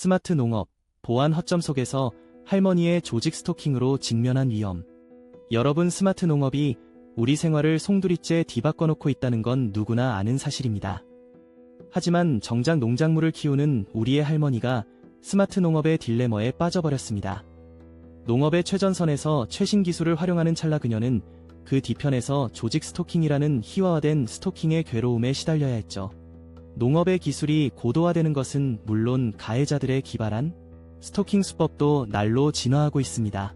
스마트 농업, 보안 허점 속에서 할머니의 조직 스토킹으로 직면한 위험. 여러분 스마트 농업이 우리 생활을 송두리째 뒤바꿔 놓고 있다는 건 누구나 아는 사실입니다. 하지만 정작 농작물을 키우는 우리의 할머니가 스마트 농업의 딜레머에 빠져버렸습니다. 농업의 최전선에서 최신 기술을 활용하는 찰나 그녀는 그 뒤편에서 조직 스토킹이라는 희화화된 스토킹의 괴로움에 시달려야 했죠. 농업의 기술이 고도화되는 것은 물론 가해자들의 기발한 스토킹 수법도 날로 진화하고 있습니다.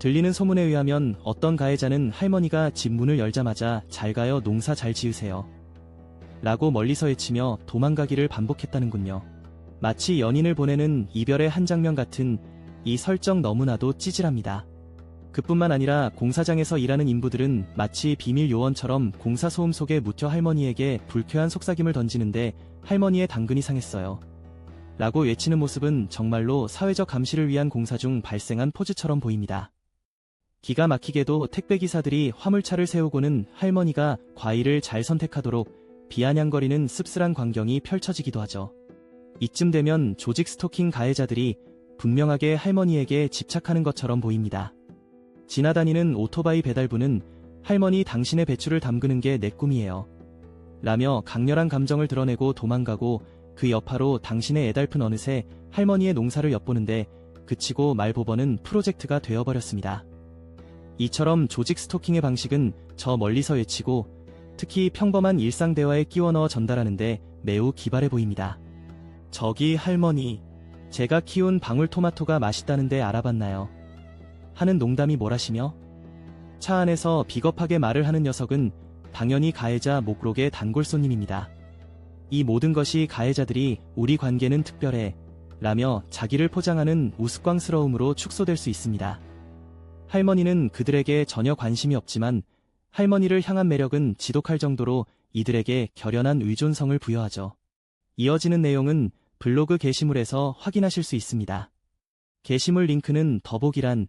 들리는 소문에 의하면 어떤 가해자는 할머니가 집 문을 열자마자 잘 가요 농사 잘 지으세요. 라고 멀리서 외치며 도망가기를 반복했다는군요. 마치 연인을 보내는 이별의 한 장면 같은 이 설정 너무나도 찌질합니다. 그뿐만 아니라 공사장에서 일하는 인부들은 마치 비밀 요원처럼 공사 소음 속에 묻혀 할머니에게 불쾌한 속삭임을 던지는데 할머니의 당근이 상했어요. 라고 외치는 모습은 정말로 사회적 감시를 위한 공사 중 발생한 포즈처럼 보입니다. 기가 막히게도 택배기사들이 화물차를 세우고는 할머니가 과일을 잘 선택하도록 비아냥거리는 씁쓸한 광경이 펼쳐지기도 하죠. 이쯤 되면 조직 스토킹 가해자들이 분명하게 할머니에게 집착하는 것처럼 보입니다. 지나다니는 오토바이 배달부는 할머니 당신의 배추를 담그는 게 내 꿈이에요. 라며 강렬한 감정을 드러내고 도망가고 그 여파로 당신의 애달픈 어느새 할머니의 농사를 엿보는데 그치고 말보버는 프로젝트가 되어버렸습니다. 이처럼 조직 스토킹의 방식은 저 멀리서 외치고 특히 평범한 일상 대화에 끼워 넣어 전달하는데 매우 기발해 보입니다. 저기 할머니, 제가 키운 방울토마토가 맛있다는데 알아봤나요? 하는 농담이 뭐라시며? 차 안에서 비겁하게 말을 하는 녀석은 당연히 가해자 목록의 단골 손님입니다. 이 모든 것이 가해자들이 우리 관계는 특별해 라며 자기를 포장하는 우스꽝스러움으로 축소될 수 있습니다. 할머니는 그들에게 전혀 관심이 없지만 할머니를 향한 매력은 지독할 정도로 이들에게 결연한 의존성을 부여하죠. 이어지는 내용은 블로그 게시물에서 확인하실 수 있습니다. 게시물 링크는 더보기란